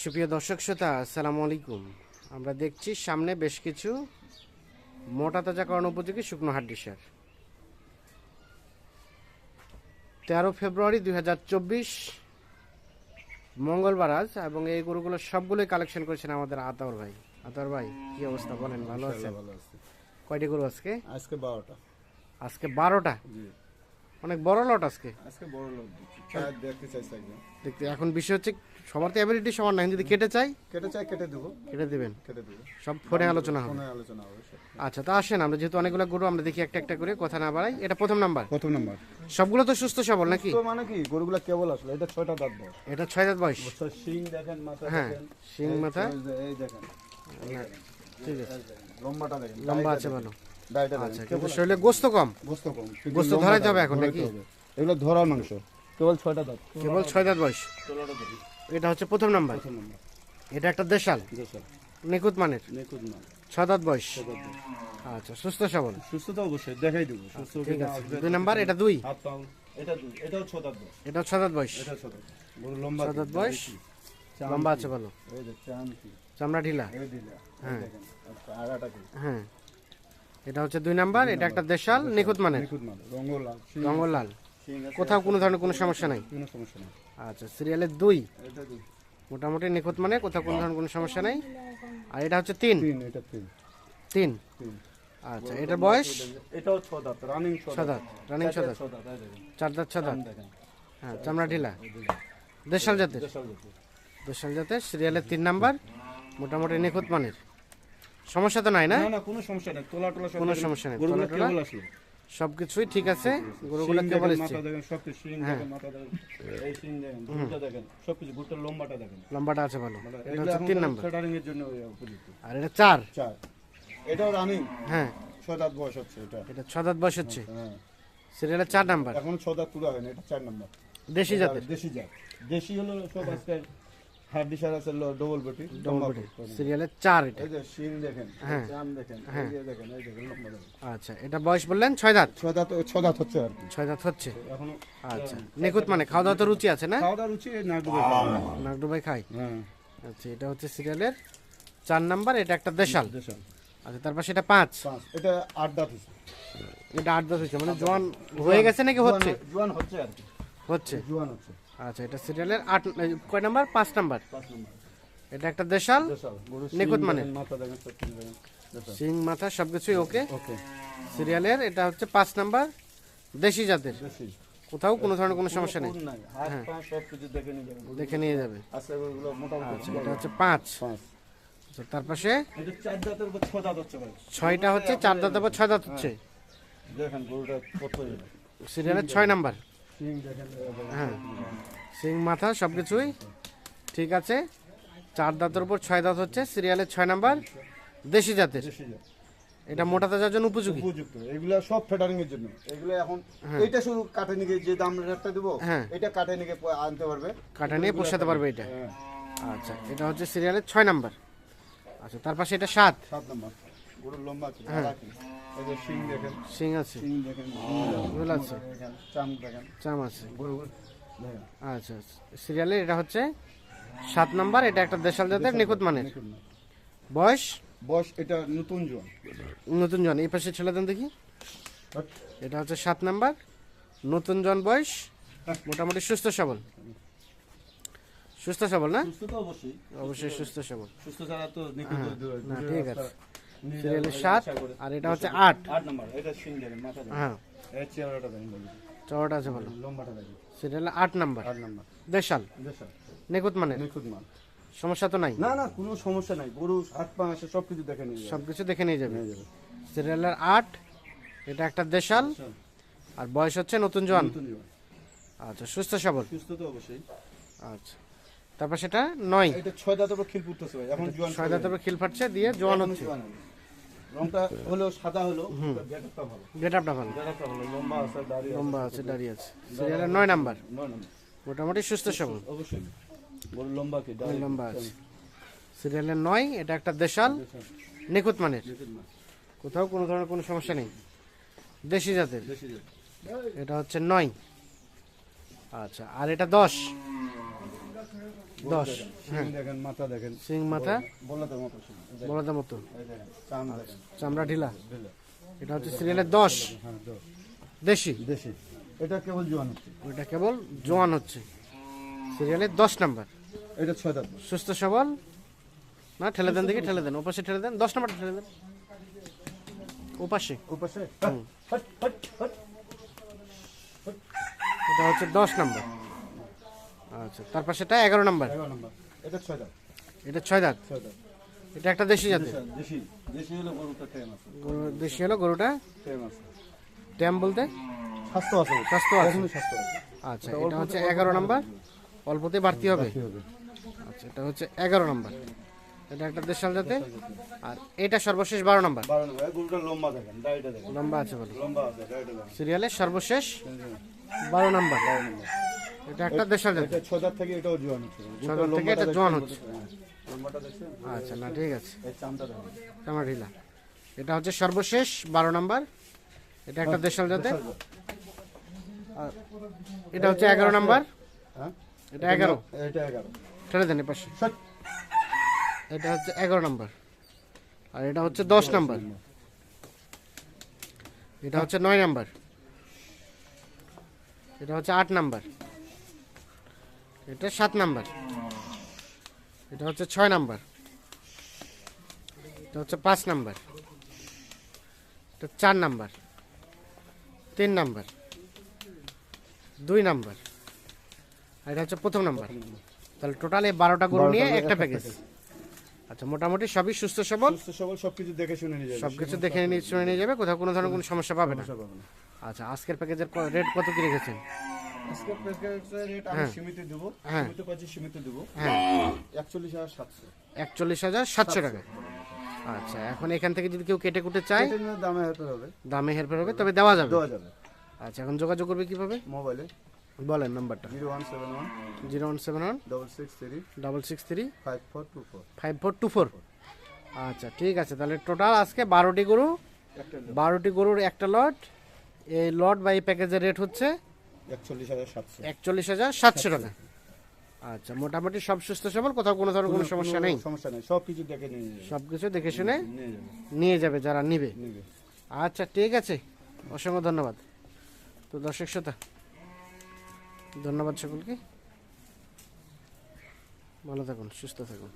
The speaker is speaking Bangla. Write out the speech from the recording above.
সুপ্রিয় দর্শক শ্রোতা আসসালামু আলাইকুম। আমরা দেখছি সামনে বেশ কিছু মোটা তাজাকরণ উপযোগী শুকনো হাড্ডি সার। তেরো ফেব্রুয়ারি দু হাজার চব্বিশ মঙ্গলবার আজ এবং এই গরুগুলো সবগুলোই কালেকশন করেছেন আমাদের আতর ভাই। আতর ভাই কি অবস্থা বলেন? ভালো আছেন? ভালো আছে। কয়টি গরু আজকে? আজকে বারোটা। আজকে বারোটা? অনেক বড় লট আজকে। আজকে বড় লট দেখতে চাইছে দেখতে এখন বিষয় হচ্ছে সবার তো অ্যাবিলিটি সমান না যদি কেটে চাই? কেটে চাই কেটে দেবো। কেটে দেবেন? কেটে দেবো। সব ফোনে আলোচনা হবে। ফোনে আলোচনা হবে আচ্ছা তা আসেন আমরা যেহেতু অনেকগুলো গরু আমরা দেখি একটা একটা করে কথা না বাড়াই। এটা প্রথম নাম্বার। প্রথম নাম্বার। সবগুলো তো সুস্থ সবল নাকি? তো মানে কি? গরুগুলা কেবল আসলো এটা ছয়টা দাঁত বড় এটা ছয় দাঁত বয়স। শিং দেখেন মাথা হ্যাঁ, শিং মাথা। এই দেখেন ঠিক আছে। লম্বাটা দেখেন। লম্বা আছে ভালো। আচ্ছা শরীরে গোস্ত কম? গোস্ত কম গোস্ত ধরাইতে হবে এখন নাকি? এগুলো ধরার মাংস। কেবল ছয়টা দাঁত। কেবল ছয় দাঁত বয়স। এটা হচ্ছে প্রথম নাম্বার। এটা একটা দেশাল। দেশাল। নিখুঁত মানের। নিখুঁত ছয় দাঁত বয়স। আচ্ছা সুস্থ সবল। সুস্থ তো অবশ্যই দেখাই দেবো। সুস্থ ঠিক আছে। দুই নাম্বার এটা দুই। এটা দুই। এটাও দাঁত বয়স। এটাও ছয় দাঁত বয়স। এটা ছ দাঁত লম্বা ছয় দাঁত বয়স। লম্বা আছে ভালো চামড়া। ঢিলা। হ্যাঁ। আচ্ছা, হ্যাঁ। এটা হচ্ছে দুই নাম্বার এটা একটা দেশাল নিখুঁত মানের নিখুঁত রঙ্গলাল কোথাও কোনো ধরনের কোনো সমস্যা নাই? কোনো সমস্যা নেই। আচ্ছা সিরিয়ালের দুই? মোটামুটি নিখুঁত মানে কোথাও কোনো ধরনের কোনো সমস্যা নেই? আর এটা হচ্ছে তিন? তিন তিন। তিন? তিন। আচ্ছা এটার বয়স? এটাও ছ দাঁত রানিং ছ দাঁত। রানিং দাঁত চার দাঁত ছ দাঁত? হ্যাঁ চামড়া ঢিলা দেশাল জাতের? দেশাল জাতের। দেশাল জাতের সিরিয়ালের তিন নাম্বার মোটামুটি নিখুঁত মানের সমস্যা তো নাই না? না না কোনো সমস্যা নেই। তোলা টোলা কোনো সমস্যা নেই, গরুগুলো কেবল আসলো। সবকিছুই ঠিক আছে? গরুগুলো কেবল এসছে। মাথা দেখেন সব কিছু শিং হ্যাঁ। দেখেন মাথা দেখেন। এই শিং দেখেন গুড়টা দেখেন সব কিছু গুড়টার লম্বাটা দেখেন। লম্বাটা আছে ভালো। এটা হচ্ছে নাম্বার। এর জন্য উপযুক্ত। আর এটা এটাও রানিং হ্যাঁ। বয়স হচ্ছে এটা। এটা বয়স হচ্ছে। হ্যাঁ সিরিয়ালের চার নাম্বার। এখন ছ দাঁত পুরো হয়নি এটা চার নাম্বার। দেশি জাতের। দেশি জাত। দেশি হলো সব আজকে আছে ডবল বটি ডবল বডি সিরিয়ালের চার এটা। এই যে শিং দেখেন হ্যাঁ। দেখেন এই যে দেখেন এই দেখেন আচ্ছা এটা বয়স বললেন? দাঁত? দাঁত দাঁত হচ্ছে আর কি। ছয় দাঁত হচ্ছে? এখনও আচ্ছা। নিখুঁত মানে খাওয়া দাওয়া তো রুচি আছে না? খাওয়া দাওয়া রুচি না ডুবে নাগডুবাই খাই হ্যাঁ। আচ্ছা এটা হচ্ছে সিরিয়ালের নাম্বার এটা একটা দেশাল। দেশাল। আচ্ছা তারপর সেটা পাঁচ। পাঁচ এটা আট দাঁত হচ্ছে এটা দাঁত হচ্ছে মানে জোয়ান হয়ে গেছে নাকি হচ্ছে? জোয়ান হচ্ছে আর কি। হচ্ছে। জোয়ান হচ্ছে। আচ্ছা এটা সিরিয়ালের আট কয় নাম্বার? পাঁচ নাম্বার। এটা একটা দেশাল? নিখুঁত মানে? সিং মাথা সবকিছুই ওকে? ওকে। সিরিয়ালের এটা হচ্ছে পাঁচ নাম্বার। দেশি জাতের। কোথাও কোনো ধরনের কোনো সমস্যা নেই। কিছু দেখে নিয়ে যাবে। আচ্ছা আচ্ছা এটা হচ্ছে পাঁচ। তার পাশে? ছয়টা হচ্ছে চার দাঁত বা ছয় দাঁত হচ্ছে। সিরিয়ালের ছয় নাম্বার। হ্যাঁ। সিং মাথা সবকিছুই ঠিক আছে। চার দাঁতের উপর ছয় দাঁত হচ্ছে সিরিয়ালের ছয় নাম্বার দেশি জাতের। এটা মোটা তাজার জন্য উপযোগী। উপযুক্ত। এগুলা সব ফেডারিং এর জন্য। এগুলো এখন এইটা শুধু কাটে নিয়ে যে দাম রেটটা দেবো হ্যাঁ। এটা কাটে নিয়ে আনতে পারবে। কাটা নিয়ে পোষাতে পারবে এটা। হ্যাঁ। আচ্ছা এটা হচ্ছে সিরিয়ালের ছয় নাম্বার। আচ্ছা তার পাশে এটা সাত। সাত নম্বর। গরুর লম্বা হ্যাঁ। রাখি। এই যে শিং দেখেন। সিং আছে? শিং দেখেন রোল আছে। চাম দেখেন। চাম আছে। দেখেন। আচ্ছা সিরিয়ালের এটা হচ্ছে সাত নাম্বার এটা একটা দেশাল জাতের নিখুঁত মানের। বয়স? বয়স এটা নতুন জোয়ান নতুন জন এই পাশে ছেলে দেন দেখি। এটা হচ্ছে সাত নাম্বার নতুন জন বয়স মোটামুটি সুস্থ সবল। সুস্থ সবল না? অবশ্যই। অবশ্যই সুস্থ সবল। সুস্থ ছাড়া তো না ঠিক আছে। সিরিয়ালের সাত আর এটা হচ্ছে আট। আট নম্বর এটা মাথা হ্যাঁ। বলি। চওড়াটা আছে ভালো লম্বাটা দেখেন। সিরিয়ালে আট নাম্বার। আট নম্বর। দেশাল। নিখুঁত মাল সমস্যা তো নাই? না না কোনো সমস্যা নাই। গরু হাত পা আছে সব কিছু দেখে নিয়ে যাবে। সবকিছু দেখে নিয়ে যাবে। সিরিয়ালের আট। এটা একটা দেশাল। আর বয়স হচ্ছে নতুন জোয়ান। আচ্ছা সুস্থ সবল। সুস্থ তো অবশ্যই। আচ্ছা। তারপর সেটা নয়। এটা ছয় দাঁতের উপর খিল ফুটতেছে ভাই। এখন জোয়ান ছয় দাঁতের উপর খিল ফাটছে দিয়ে জোয়ান হচ্ছে। রংটা হলো সাদা হলো গেটআপটা ভালো। গেট আপটা ভালো। গেটআপটা ভালো লম্বা আছে দাড়ি লম্বা আছে দাঁড়িয়ে আছে। সিরিয়ালের নয় নাম্বার। নয় নম্বর। মোটামুটি সুস্থ সবল। অবশ্যই। গরু লম্বা কি? দাড়ি লম্বা আছে। সিরিয়ালের নয় এটা একটা দেশাল। নিখুঁত মানের। কোথাও কোনো ধরনের কোনো সমস্যা নেই। দেশি জাতের। এটা হচ্ছে নয়। আচ্ছা আর এটা দশ। গরু দশ, দেখেন, হ্যাঁ। দেখেন মাথা দেখেন। সিং মাথা? বলাতে মতো চামড়া ঢিলা। এটা হচ্ছে সিরিয়ালের দশ। হ্যাঁ দেশি। দেশি। এটা কেবল জোয়ান হচ্ছে। ওইটা কেবল জোয়ান হচ্ছে। সিরিয়ালের দশ নাম্বার। এটা ছয় দাঁত। সুস্থ সবল। না ঠেলে দেন দেখি ঠেলে দেন। ওপাশে ঠেলে দেন। দশ নাম্বার ঠেলে দেন। ওপাশে। ওপাশে। এটা হচ্ছে দশ নাম্বার। আচ্ছা তার পাশেটা এগারো নম্বর। এটা ছয় দাঁত। এটা ছয় দাঁত? এটা একটা দেশি জাতের? দেশি হলো গরুটা ট্যাম বলতে? স্বাস্থ্য আছে। স্বাস্থ্য আচ্ছা এটা হচ্ছে এগারো নাম্বার? অল্পতে বাড়তি হবে? আচ্ছা এটা হচ্ছে এগারো নাম্বার। এটা একটা দেশাল জাতে আর এটা সর্বশেষ বারো নাম্বার? নম্বর। লম্বা আছে বলে। সিরিয়ালের সর্বশেষ বারো নাম্বার। বারো নম্বর। এটা একটা দেশাল জাতে। এটা ছয় দাঁত থেকে এটাও জোয়ান হচ্ছে। ছয় দাঁত থেকে এটা জোয়ান হচ্ছে। হ্যাঁ। লম্বাটা দেখছেন আচ্ছা না ঠিক আছে। এই চামটা দেখেন চামড়া ঢিলা এটা হচ্ছে সর্বশেষ বারো নাম্বার। এটা একটা দেশাল জাতে। আর এটা হচ্ছে এগারো নাম্বার। হ্যাঁ? এটা এগারো। এটা এগারো। ঠেলে দেন পাশে। এটা হচ্ছে এগারো নাম্বার। আর এটা হচ্ছে দশ নাম্বার। এটা হচ্ছে নয় নাম্বার। এটা হচ্ছে আট নাম্বার। এটা সাত নাম্বার। এটা হচ্ছে ছয় নাম্বার। এটা হচ্ছে পাঁচ নাম্বার। এটা চার নাম্বার। তিন নাম্বার। দুই নাম্বার। আর এটা হচ্ছে প্রথম নাম্বার। তাহলে টোটাল এই বারোটা গরু নিয়ে একটা প্যাকেজ আচ্ছা মোটামুটি সবই সুস্থ সবল? সুস্থ সবল সবকিছু দেখে শুনে নিয়ে যাবে। সবকিছু দেখে নিয়ে শুনে নিয়ে যাবে কোথাও কোনো ধরনের কোনো সমস্যা পাবে সমস্যা পাবে না। আচ্ছা আজকের প্যাকেজের রেট কত কি রেখেছেন? আজকে প্যাকেজের রেট আমি হ্যাঁ। সীমিত দেবো। হ্যাঁ। সীমিত পাচ্ছি সীমিত দেবো। হ্যাঁ। একচল্লিশ হাজার সাতশো। একচল্লিশ হাজার সাতশো টাকা। আচ্ছা এখন এখান থেকে যদি কেউ কেটে কুটে চায় দামে হবে। দামে হেরফের হবে তবে দেওয়া যাবে। দেওয়া যাবে। আচ্ছা এখন যোগাযোগ করবে কীভাবে? মোবাইলে। বলেন নাম্বারটা। Zero one seven one. Zero one seven one. Double six three. Double six three. Five four two four. Five four two four. আচ্ছা ঠিক আছে তাহলে টোটাল আজকে বারোটি গরু বারোটি গরুর একটা লট। এই লট বা এই প্যাকেজের রেট হচ্ছে একচল্লিশ হাজার সাতশো। টাকা। আচ্ছা মোটামুটি সব সুস্থ সবল কোথাও কোনো ধরনের কোনো সমস্যা নেই? সমস্যা নেই সব কিছু দেখে সব কিছু দেখে শুনে নিয়ে যাবে। যারা নিবে। আচ্ছা ঠিক আছে। অসংখ্য ধন্যবাদ। তো দর্শক শ্রোতা ধন্যবাদ সকলকে। ভালো থাকুন সুস্থ থাকুন।